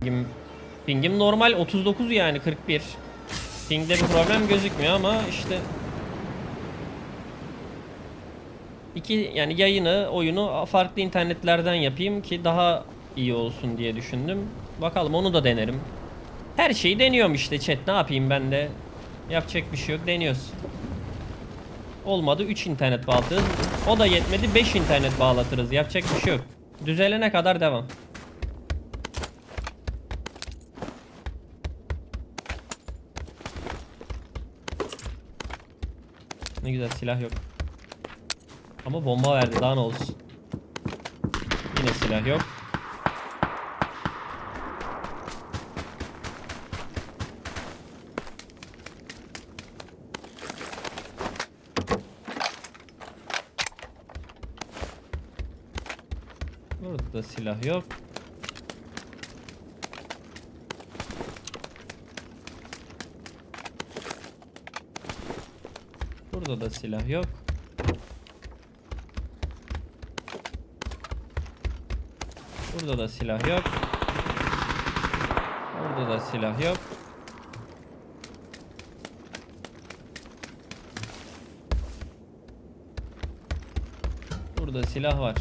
Pingim, pingim normal 39 yani 41. Pingde bir problem gözükmüyor ama işte iki yani yayını, oyunu farklı internetlerden yapayım ki daha iyi olsun diye düşündüm. Bakalım onu da denerim. Her şeyi deniyorum işte chat. Ne yapayım ben de? Yapacak bir şey yok. Deniyoruz. Olmadı 3 internet bağlatırız. O da yetmedi 5 internet bağlatırız. Yapacak bir şey yok. Düzelene kadar devam. Ne güzel silah yok. Ama bomba verdi daha ne olsun. Yine silah yok. Burada da silah yok. Burada da silah yok. Burada da silah yok. Burada da silah yok. Burada silah var.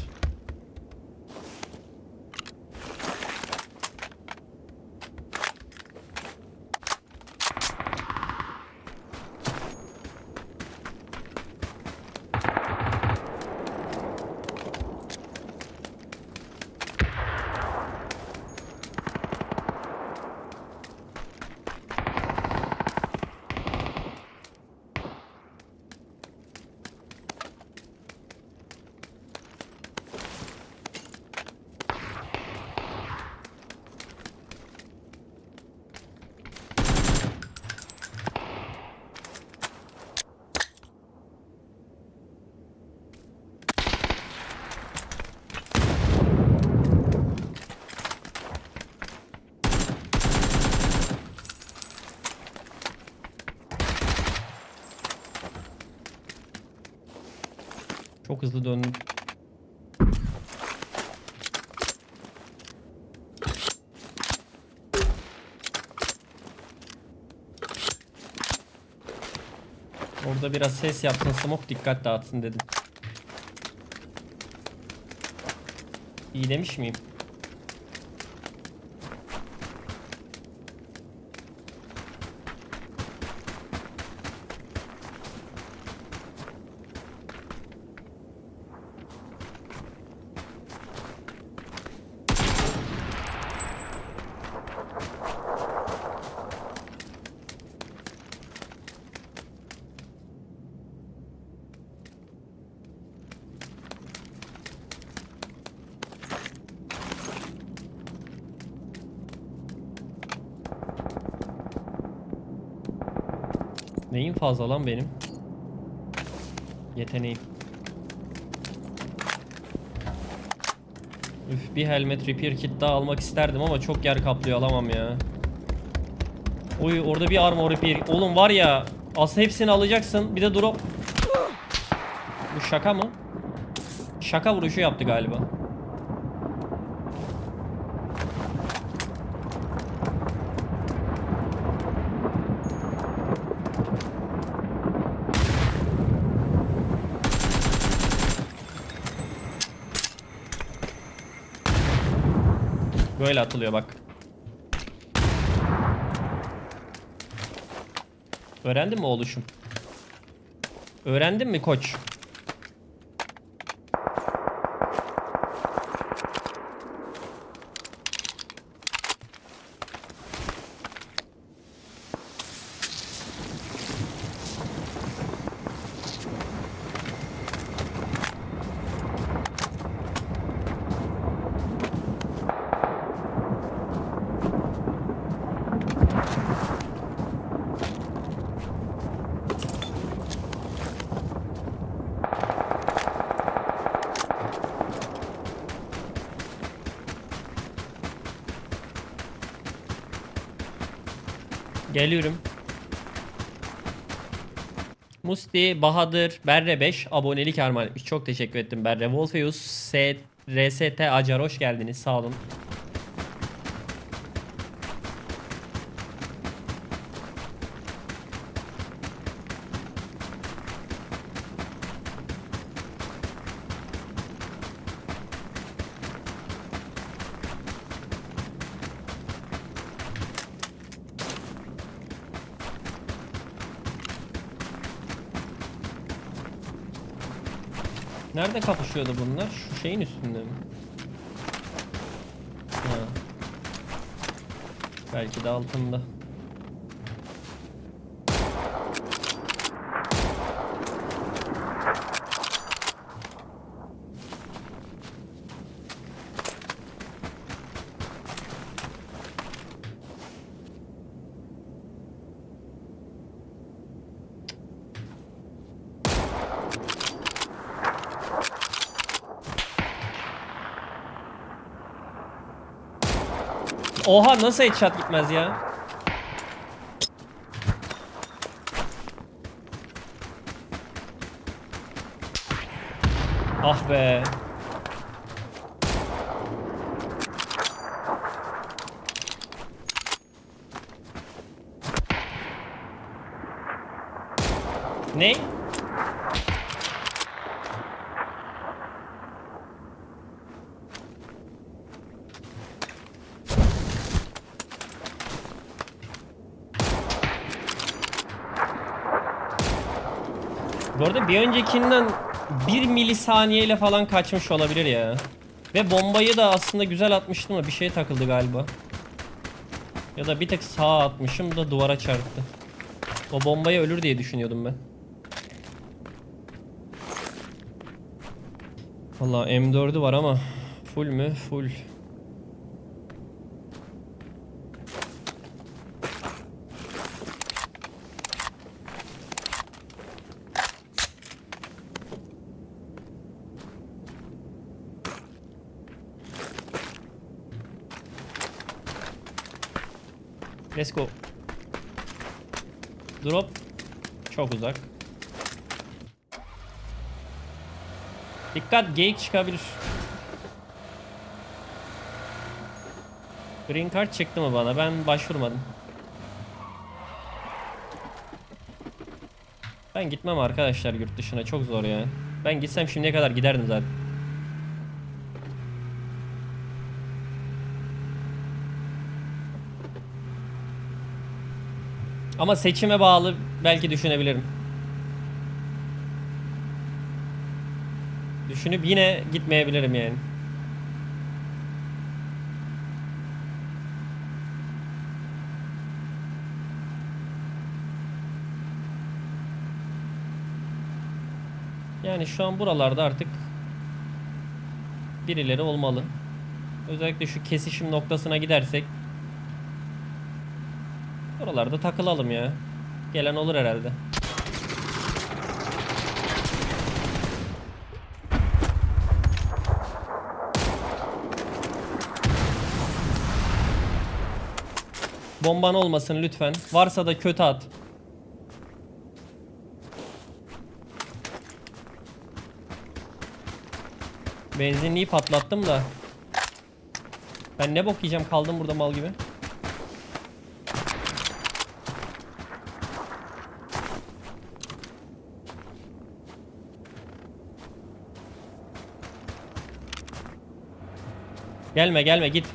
Çok hızlı döndüm. Orada biraz ses yapsın smoke dikkat dağıtsın dedim. İyi demiş miyim? Fazla lan benim? Yeteneğim. Üf bir helmet repair kit daha almak isterdim ama çok yer kaplıyor alamam ya. Oy orada bir armor repair. Oğlum var ya aslında hepsini alacaksın. Bir de drop. Bu şaka mı? Şaka vuruşu yaptı galiba. Böyle atılıyor bak. Öğrendin mi oğluşum? Öğrendin mi koç? Geliyorum. Musti, Bahadır, Berre 5 abonelik armağan etmiş. Çok teşekkür ettim Berre. Wolfeus, RST Acar hoş geldiniz. Sağ olun. Nerede kapışıyordu bunlar? Şu şeyin üstünde mi? Ha. Belki de altında. Oha nasıl headshot gitmez ya? Ah be. Ne? Bir öncekinden 1 milisaniyeyle falan kaçmış olabilir ya. Ve bombayı da aslında güzel atmıştım ama bir şeye takıldı galiba. Ya da bir tek sağa atmışım da duvara çarptı. O bombaya ölür diye düşünüyordum ben. Valla M4'ü var ama full mü? Full. Let's go. Drop çok uzak. Dikkat geyik çıkabilir. Green card çıktı mı bana? Ben başvurmadım. Ben gitmem arkadaşlar yurt dışına çok zor ya. Ben gitsem şimdiye kadar giderdim zaten. Ama seçime bağlı belki düşünebilirim. Düşünüp yine gitmeyebilirim yani. Yani şu an buralarda artık birileri olmalı. Özellikle şu kesişim noktasına gidersek Oralarda takılalım ya. Gelen olur herhalde. Bomban olmasın lütfen. Varsa da kötü at. Benzinliği patlattım da. Ben ne bok yiyeceğim kaldım burada mal gibi. Gelme gelme git.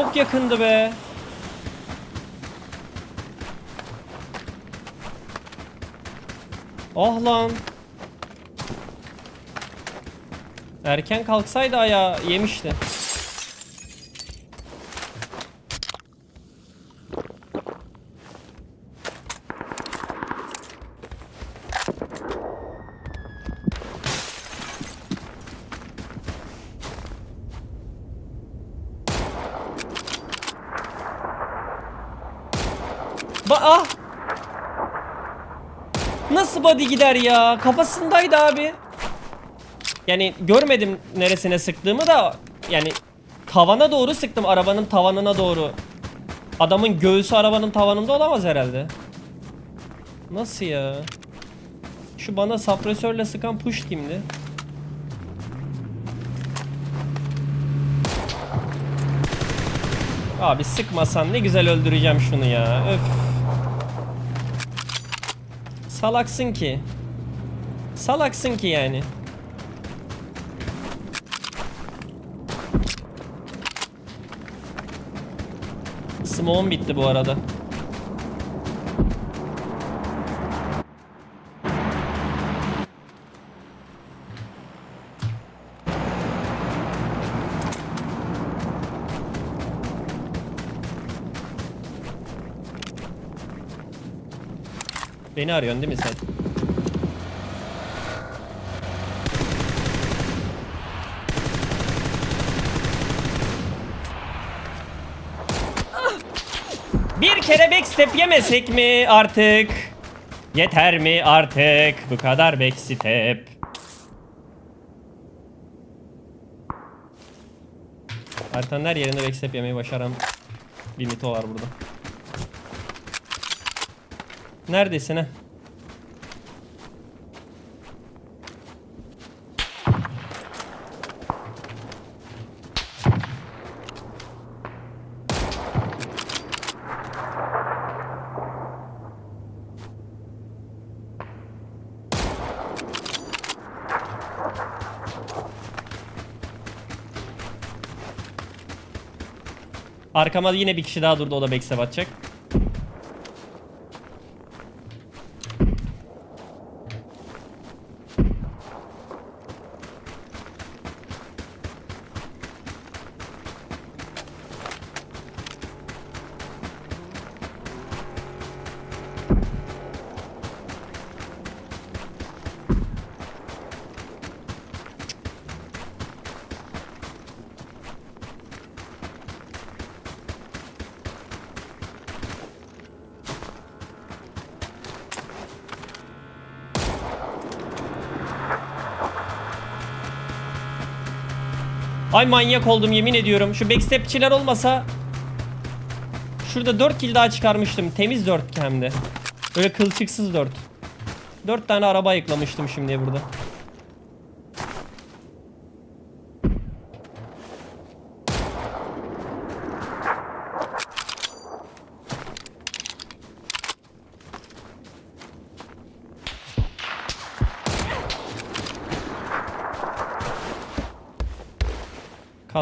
Çok yakındı be. Ah lan. Erken kalksaydı ayağı yemişti. Ba ah! Nasıl body gider ya? Kafasındaydı abi. Yani görmedim neresine sıktığımı da yani tavana doğru sıktım arabanın tavanına doğru. Adamın göğsü arabanın tavanında olamaz herhalde. Nasıl ya? Şu bana sapresörle sıkan push kimdi? Abi sıkmasan ne güzel öldüreceğim şunu ya. Öf. Salaksın ki. Salaksın ki yani. Smoke'um bitti bu arada. Beni arıyorsun değil mi sen? Bir kere backstep yemesek mi artık? Yeter mi artık bu kadar backstep? Haritanın her yerinde backstep yemeyi başaran bir mito var burada. Neredesin ha? Arkama yine bir kişi daha durdu o da backstep atacak. Ay manyak oldum yemin ediyorum. Şu backstepçiler olmasa Şurada 4 kill daha çıkarmıştım. Temiz 4 hem de. Böyle kılçıksız 4. 4 tane araba ayıklamıştım şimdi burada.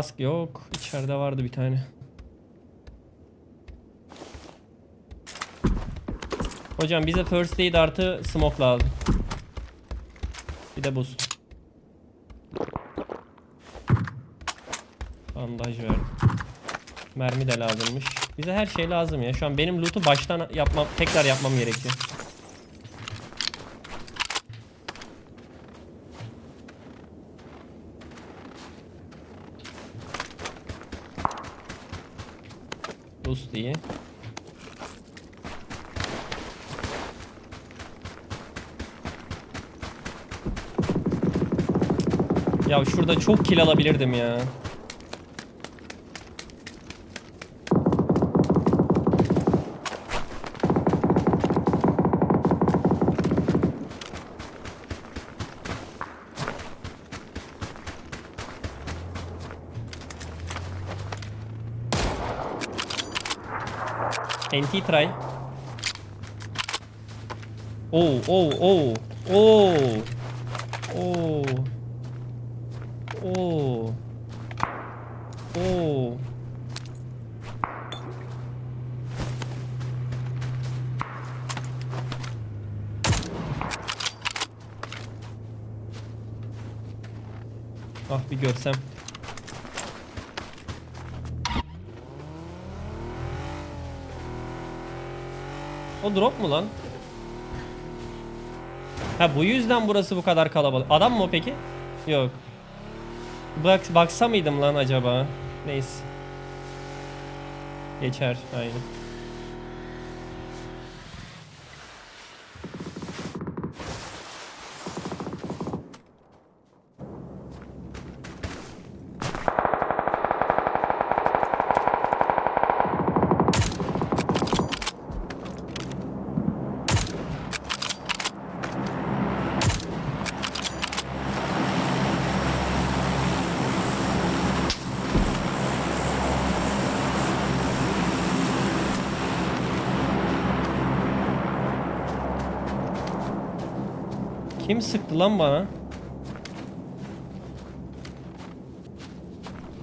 Kask yok. İçeride vardı bir tane. Hocam bize first aid artı smoke lazım. Bir de boost. Bandaj verdim. Mermi de lazımmış. Bize her şey lazım ya. Şu an benim loot'u baştan yapmam, tekrar yapmam gerekiyor. İyi. Ya şurada çok kill alabilirdim ya. NT try. Oh oh oh. Oh. Oh. Oh. Oh. Ah bir görsem. O drop mu lan? Ha bu yüzden burası bu kadar kalabalık. Adam mı o peki? Yok. Bak baksa mıydım lan acaba? Neyse. Geçer aynen. Kim sıktı lan bana?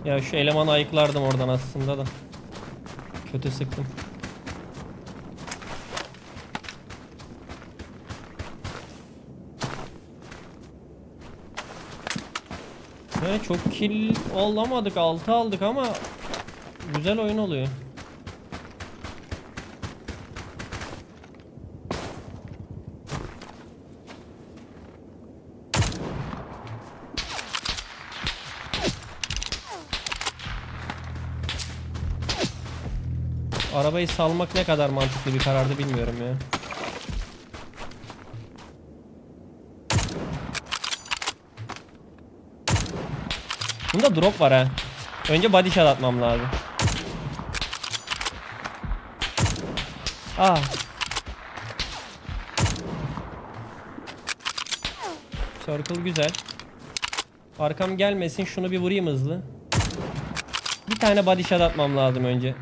Ya şu elemanı ayıklardım oradan aslında da. Kötü sıktım. He, çok kill olamadık 6 aldık ama güzel oyun oluyor. Arabayı salmak ne kadar mantıklı bir karardı bilmiyorum ya. Bunda drop var ha. Önce body shot atmam lazım. Ah. Circle güzel. Arkam gelmesin şunu bir vurayım hızlı. Bir tane body shot atmam lazım önce.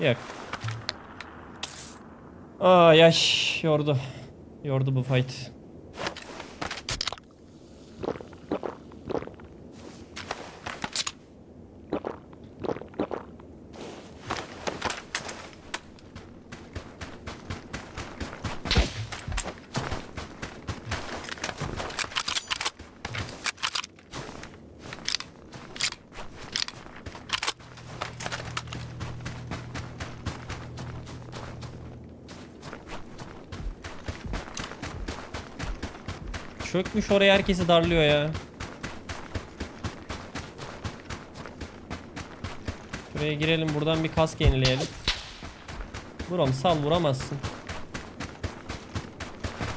Yok. Aa yaş yordu. Yordu bu fight. Çökmüş oraya herkesi darlıyor ya. Şuraya girelim buradan bir kask yenileyelim. Buram sal vuramazsın.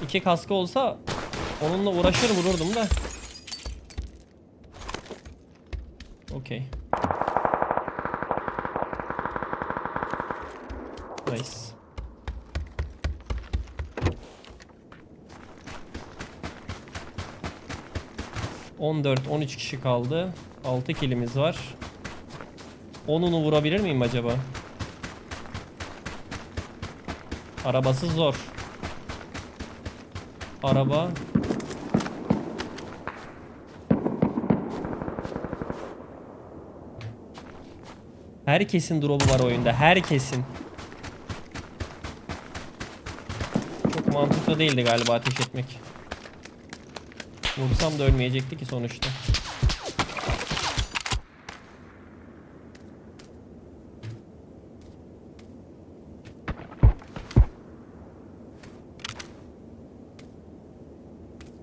İki kaskı olsa onunla uğraşır vururdum da. Okey. Nice. ...14, 13 kişi kaldı. 6 kilimiz var. 10'unu vurabilir miyim acaba? Arabası zor. Araba. Herkesin drop'u var oyunda. Herkesin. Çok mantıklı değildi galiba ateş etmek. Vursam da ölmeyecekti ki sonuçta.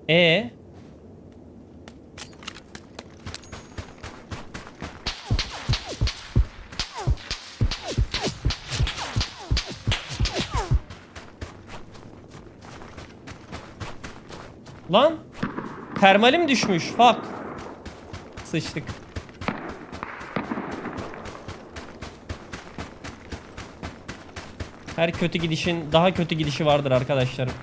E Lan termalim düşmüş. Fuck. Sıçtık. Her kötü gidişin daha kötü gidişi vardır arkadaşlarım.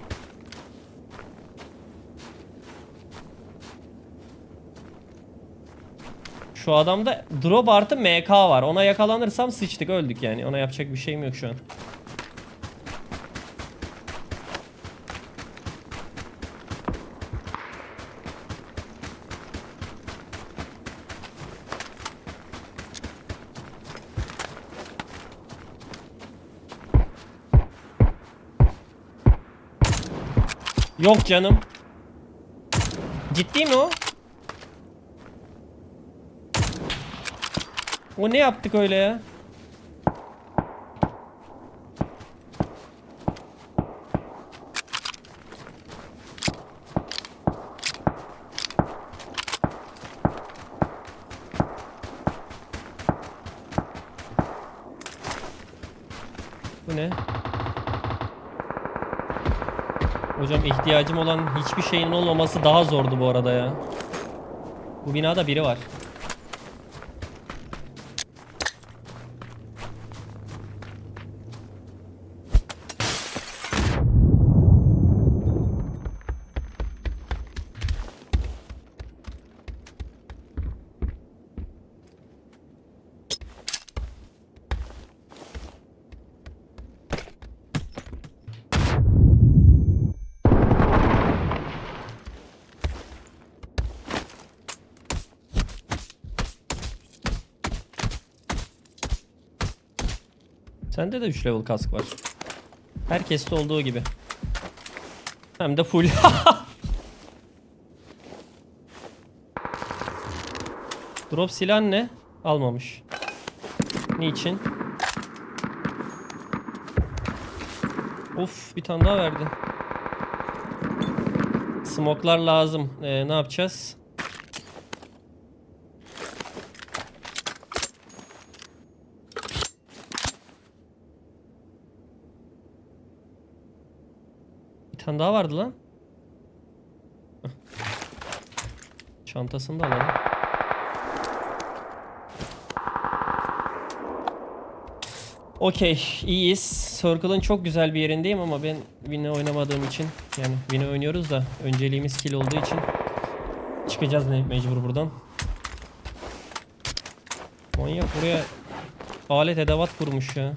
Şu adamda drop artı MK var. Ona yakalanırsam sıçtık öldük yani. Ona yapacak bir şeyim yok şu an. Yok canım. Ciddi mi o? O ne yaptık öyle ya? İhtiyacım olan hiçbir şeyin olmaması daha zordu bu arada ya. Bu binada biri var. Sende de 3 level kask var. Herkeste olduğu gibi. Hem de full. Drop silah ne? Almamış. Niçin? Of bir tane daha verdi. Smoklar lazım. Ee, ne yapacağız? Tane daha vardı lan. Çantasını da alalım. Okey, iyiyiz. Circle'ın çok güzel bir yerindeyim ama ben Win'le oynamadığım için yani Win'e oynuyoruz da önceliğimiz kill olduğu için çıkacağız ne mecbur buradan. Manyak buraya alet edevat kurmuş ya.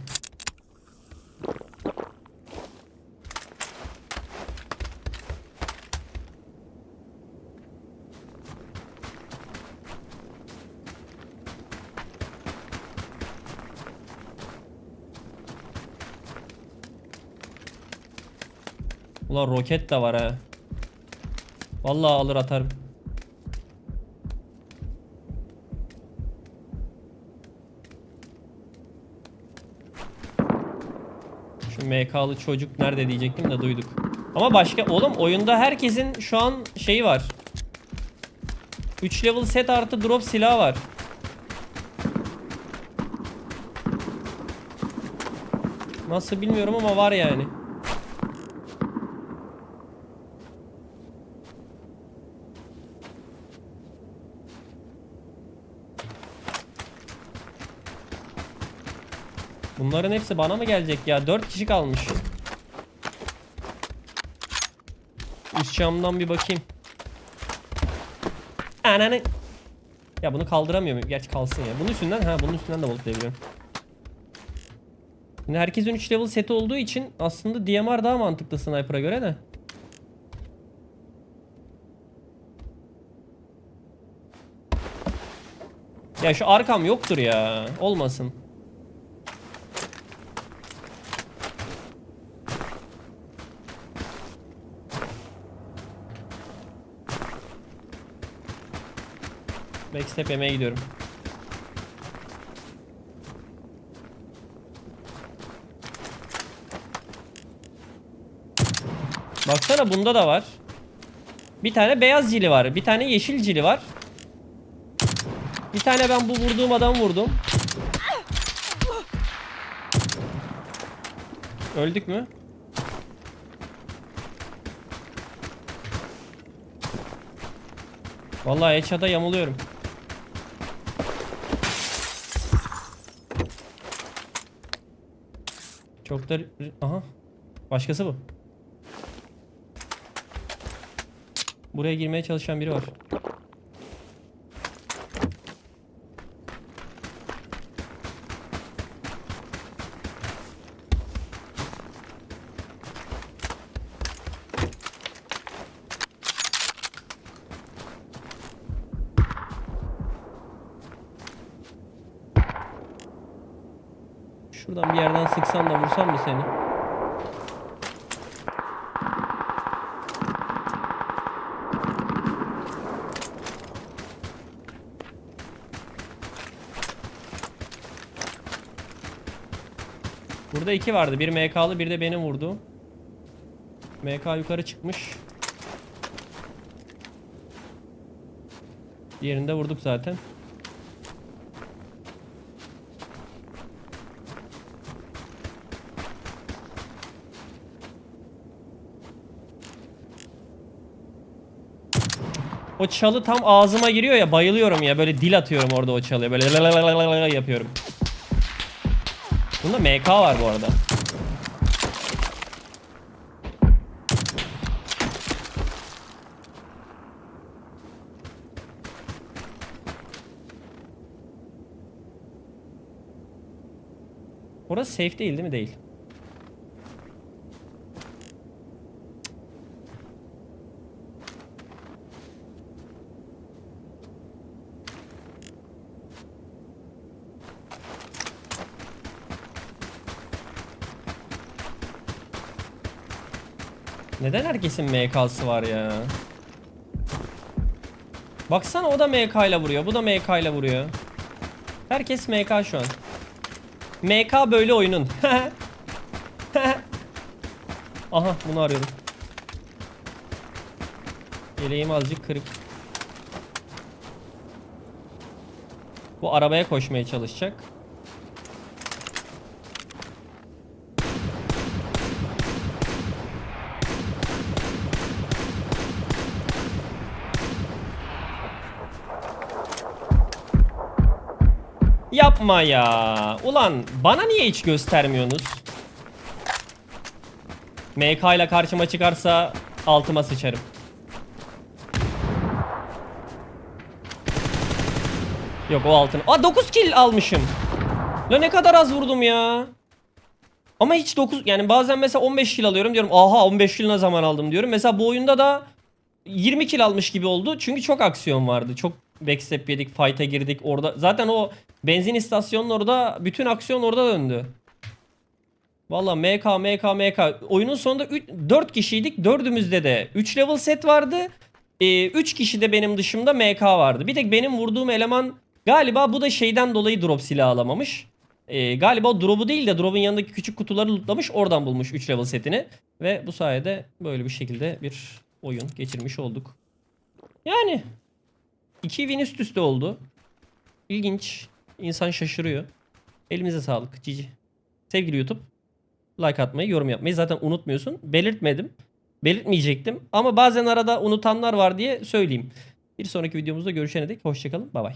Ulan roket de var ha. Vallahi alır atarım. Şu MK'lı çocuk nerede diyecektim de duyduk. Ama başka oğlum oyunda herkesin şu an şeyi var. 3 level set artı drop silah var. Nasıl bilmiyorum ama var yani. Bunların hepsi bana mı gelecek ya? 4 kişi kalmış. Üst camdan bir bakayım. Ananı. Ya bunu kaldıramıyor muyum? Gerçi kalsın ya. Bunun üstünden ha bunun üstünden de voltlayabiliyorum. Şimdi herkesin 3 level seti olduğu için aslında DMR daha mantıklı sniper'a göre de. Ya şu arkam yoktur ya. Olmasın. Backstep yemeye gidiyorum. Baksana bunda da var. Bir tane beyaz cili var. Bir tane yeşil cili var. Bir tane ben bu vurduğum adamı vurdum. Öldük mü? Vallahi headshot'a yamuluyorum. Çok da... Aha. Başkası bu. Buraya girmeye çalışan biri var. Şuradan bir yerden sıksam da vursam mı seni? Burada iki vardı. Bir MK'lı bir de benim vurdu. MK yukarı çıkmış. Diğerini de vurduk zaten. O çalı tam ağzıma giriyor ya bayılıyorum ya böyle dil atıyorum orada o çalıya böyle yapıyorum. Bunda MK var bu arada. Orası safe değil değil mi? Değil. Neden herkesin MK'sı var ya? Baksana o da MK ile vuruyor. Bu da MK ile vuruyor. Herkes MK şu an. MK böyle oyunun. Aha bunu arıyorum. Yeleğim azıcık kırık. Bu arabaya koşmaya çalışacak. Yapma ya. Ulan bana niye hiç göstermiyorsunuz? MK ile karşıma çıkarsa altıma sıçarım. Yok o altın. Aa 9 kill almışım. La ne kadar az vurdum ya. Ama hiç 9 yani bazen mesela 15 kill alıyorum diyorum. Aha 15 kill ne zaman aldım diyorum. Mesela bu oyunda da 20 kill almış gibi oldu. Çünkü çok aksiyon vardı. Çok backstep yedik, fight'a girdik. Orada zaten o benzin istasyonunun orada bütün aksiyon orada döndü. Valla MK MK MK oyunun sonunda 4 kişiydik. Dördümüzde de 3 level set vardı. 3 kişi de benim dışımda MK vardı. Bir tek benim vurduğum eleman galiba bu da şeyden dolayı drop silahı alamamış. Ee, galiba o drop'u değil de drop'un yanındaki küçük kutuları lootlamış. Oradan bulmuş 3 level setini. Ve bu sayede böyle bir şekilde bir oyun geçirmiş olduk. Yani 2 win üst üste oldu. İlginç. İnsan şaşırıyor. Elimize sağlık. Cici. Sevgili YouTube. Like atmayı, yorum yapmayı zaten unutmuyorsun. Belirtmedim. Belirtmeyecektim. Ama bazen arada unutanlar var diye söyleyeyim. Bir sonraki videomuzda görüşene dek hoşçakalın. Bay bay.